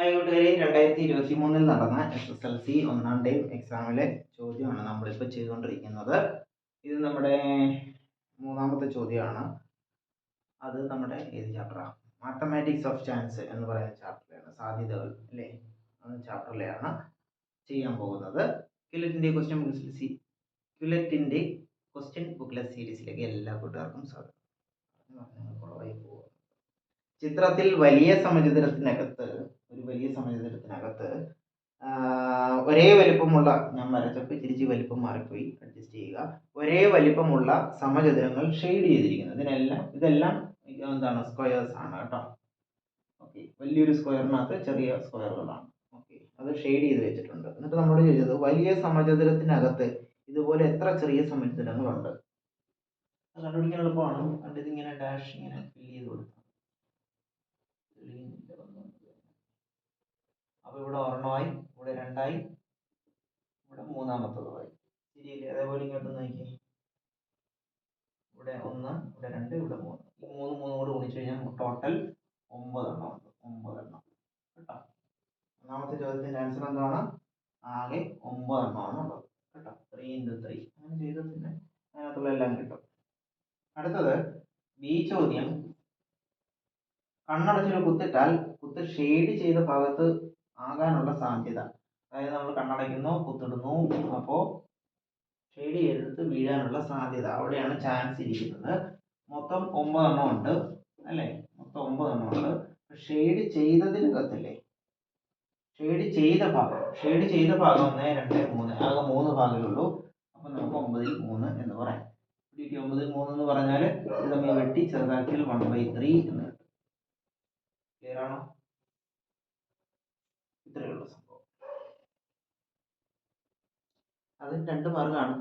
കൂട്ടുകാരെ രണ്ടായിരത്തി ഇരുപത്തി മൂന്നിൽ നടന്ന എസ് എസ് എൽ സി ഒന്നാം ടൈം എക്സാമിലെ ചോദ്യമാണ് നമ്മളിപ്പോൾ ചെയ്തുകൊണ്ടിരിക്കുന്നത്. ഇത് നമ്മുടെ മൂന്നാമത്തെ ചോദ്യമാണ്. അത് നമ്മുടെ ഏത് ചാപ്റ്ററാണ് മാത്തമാറ്റിക്സ് ഓഫ് ചാൻസ് എന്ന് പറയുന്ന ചാപ്റ്ററിലാണ് സാധ്യതകൾ അല്ലേ? ചാപ്റ്ററിലെയാണ് ചെയ്യാൻ പോകുന്നത്. ക്യുലറ്റിന്റെ ക്വസ്റ്റ്യൻ ബുക്ക് സി ക്യുലറ്റിന്റെ ക്വസ്റ്റ്യൻ ബുക്ക്ലെറ്റ് സീരീസിലേക്ക് എല്ലാ കൂട്ടുകാർക്കും സ്വാഗതം. ചിത്രത്തിൽ വലിയ സമചതുരത്തിനകത്ത് ഒരു വലിയ സമചതുരത്തിനകത്ത് ഒരേ വലിപ്പമുള്ള ഞാൻ വരച്ചപ്പോൾ തിരിച്ച് വലിപ്പം മാറിപ്പോയി അഡ്ജസ്റ്റ് ചെയ്യുക. ഒരേ വലിപ്പമുള്ള സമചതുരങ്ങൾ ഷെയ്ഡ് ചെയ്തിരിക്കുന്നു. ഇതിനെല്ലാം ഇതെല്ലാം എന്താണ് സ്ക്വയേഴ്സ് ആണ് കേട്ടോ. ഓക്കെ വലിയൊരു സ്ക്വയറിനകത്ത് ചെറിയ സ്ക്വയറുകളാണ് ഓക്കെ അത് ഷെയ്ഡ് ചെയ്ത് വെച്ചിട്ടുണ്ട്. എന്നിട്ട് നമ്മൾ ചോദിച്ചത് വലിയ സമചതുരത്തിനകത്ത് ഇതുപോലെ എത്ര ചെറിയ സമചതുരങ്ങളുണ്ട്? അത് കണ്ടുപിടിക്കാൻ എളുപ്പമാണ്. കണ്ട് ഇങ്ങനെ ഡാഷ് ഇങ്ങനെ ഫില്ല് ചെയ്ത് കൊടുക്കാം തെളിയുന്നില്ല ഒന്നും. അപ്പൊ ഇവിടെ ഒരെണ്ണമായി ഇവിടെ രണ്ടായി ഇവിടെ മൂന്നാമത്തതുമായി ശരിയല്ലേ? അതേപോലെ ഇങ്ങോട്ട് നോക്കി ഇവിടെ ഒന്ന് ഇവിടെ രണ്ട് ഇവിടെ മൂന്ന്. ഈ മൂന്ന് മൂന്ന് കൂടെ ഗുണിച്ചു കഴിഞ്ഞാൽ ടോട്ടൽ ഒമ്പതെണ്ണം ഉണ്ട്. ഒമ്പതെണ്ണം. കേട്ടോ? ഒന്നാമത്തെ ചോദ്യത്തിന്റെ ആൻസർ എന്താണ്? ആകെ ഒമ്പതെണ്ണമാണ് ഉള്ളത്. കേട്ടോ? ത്രീ ഇന്റു ത്രീ അങ്ങനെ ചെയ്ത് പിന്നെ അതിനകത്തുള്ള എല്ലാം കിട്ടും. അടുത്തത് ബി ചോദ്യം. കണ്ണടച്ചൊരു കുത്തിട്ടാൽ കുത്ത് ഷെയ്ഡ് ചെയ്ത ഭാഗത്ത് ആകാനുള്ള സാധ്യത. അതായത് നമ്മൾ കണ്ണടയ്ക്കുന്നു കുത്തിടുന്നു അപ്പോൾ ഷെയ്ഡ് എടുത്ത് വീഴാനുള്ള സാധ്യത. അവിടെയാണ് ചാൻസ് ഇരിക്കുന്നത്. മൊത്തം ഒമ്പതെണ്ണം ഉണ്ട് അല്ലേ? മൊത്തം ഒമ്പതെണ്ണം ഉണ്ട്. ഷെയ്ഡ് ചെയ്തതിനകത്തല്ലേ ഷെയ്ഡ് ചെയ്ത ഭാഗം ഷെയ്ഡ് ചെയ്ത ഭാഗം ഒന്ന് രണ്ട് മൂന്ന് ആകെ മൂന്ന് ഭാഗമേ ഉള്ളൂ. അപ്പം നമുക്ക് ഒമ്പതിൽ മൂന്ന് എന്ന് പറയാം. ഡി ഒമ്പതിൽ മൂന്ന് എന്ന് പറഞ്ഞാൽ ഇത് നമ്മൾ വെട്ടി ചെറുതാക്കിയാൽ വൺ ബൈ ത്രീ എന്ന് കിട്ടും. ക്ലിയർ ആണോ ഇത്രയേ ഉള്ളൂ സംഭവം അത് രണ്ട് മാർഗമാണ്